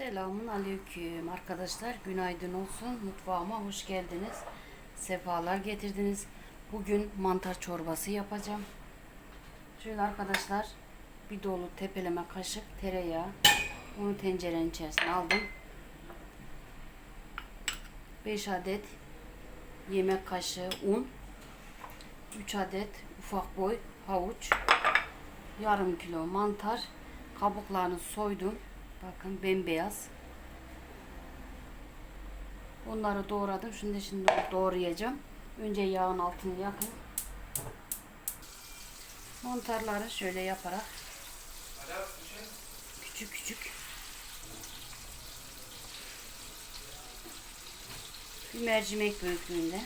Selamun aleyküm arkadaşlar. Günaydın olsun. Mutfağıma hoş geldiniz. Sefalar getirdiniz. Bugün mantar çorbası yapacağım. Şöyle arkadaşlar bir dolu tepeleme kaşık tereyağı. Onu tencerenin içerisine aldım. 5 adet yemek kaşığı un. 3 adet ufak boy havuç. Yarım kilo mantar. Kabuklarını soydum. Bakın bembeyaz. Onları doğradım. Şimdi şimdi doğrayacağım. Önce yağın altını yakın. Mantarları şöyle yaparak küçük küçük bir mercimek büyüklüğünde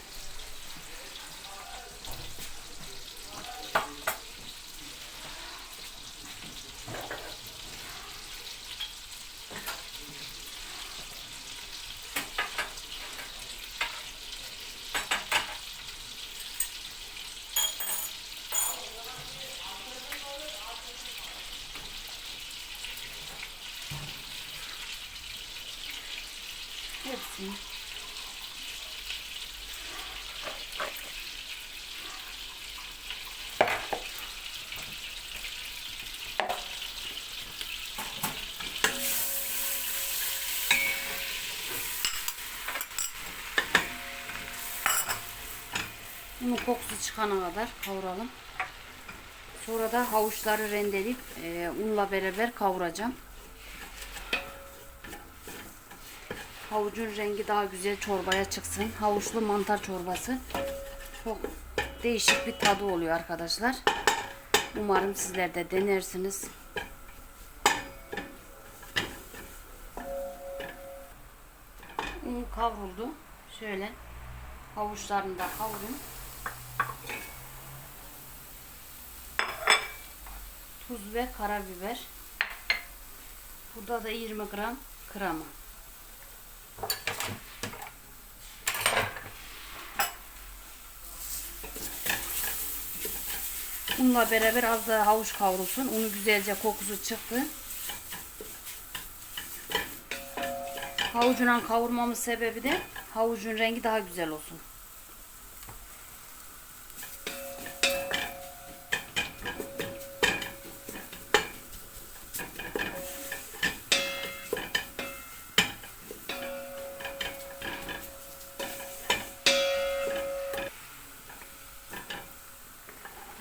hepsini Bunun kokusu çıkana kadar kavuralım. Sonra da havuçları rendeleyip e, unla beraber kavuracağım. Havucun rengi daha güzel çorbaya çıksın. Havuçlu mantar çorbası. Çok değişik bir tadı oluyor arkadaşlar. Umarım sizler de denersiniz. Un kavruldu. Şöyle havuçlarını da kavurun. Tuz ve karabiber. Burada da 20 gram krema. Unla beraber az daha havuç kavrulsun. Unu güzelce kokusu çıktı. Havucundan kavurmamın sebebi de havucun rengi daha güzel olsun.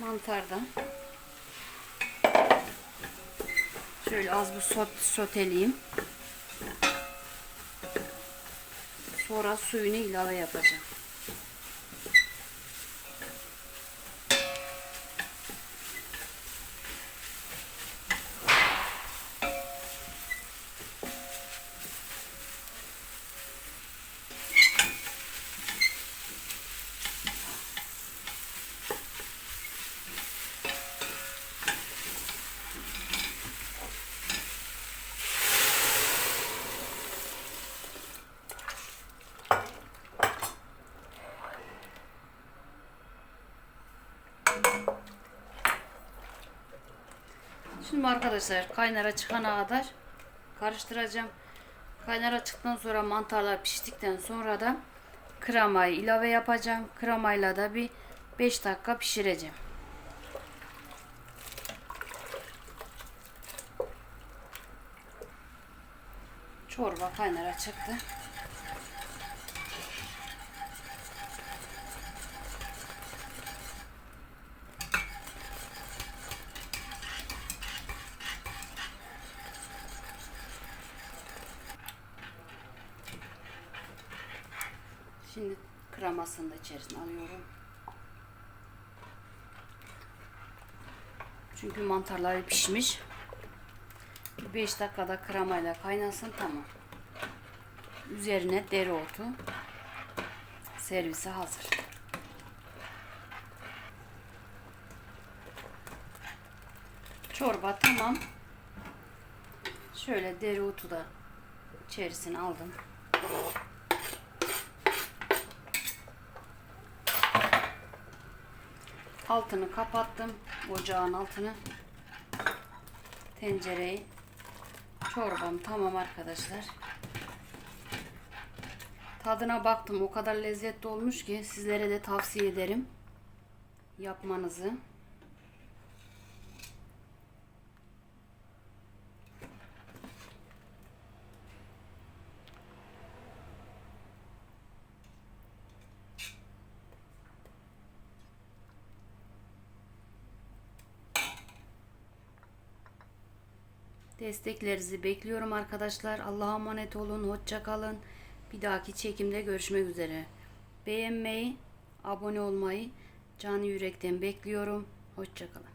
Mantardan şöyle az bir sot, soteleyeyim. Sonra suyunu ilave yapacağım. Şimdi arkadaşlar kaynara çıkana kadar karıştıracağım. Kaynara çıktıktan sonra mantarlar piştikten sonra da kremayı ilave yapacağım. Kremayla da bir 5 dakika pişireceğim. Çorba kaynara çıktı. Şimdi kremasını da içerisine alıyorum. Çünkü mantarları pişmiş. 5 dakikada kremayla kaynasın tamam. Üzerine dereotu. Servise hazır. Çorba tamam. Şöyle dereotu da içerisine aldım. Altını kapattım. Ocağın altını. Tencereyi Çorbam tamam arkadaşlar. Tadına baktım o kadar lezzetli olmuş ki sizlere de tavsiye ederim yapmanızı. Desteklerinizi bekliyorum arkadaşlar. Allah'a emanet olun. Hoşça kalın. Bir dahaki çekimde görüşmek üzere. Beğenmeyi, abone olmayı canı yürekten bekliyorum. Hoşça kalın.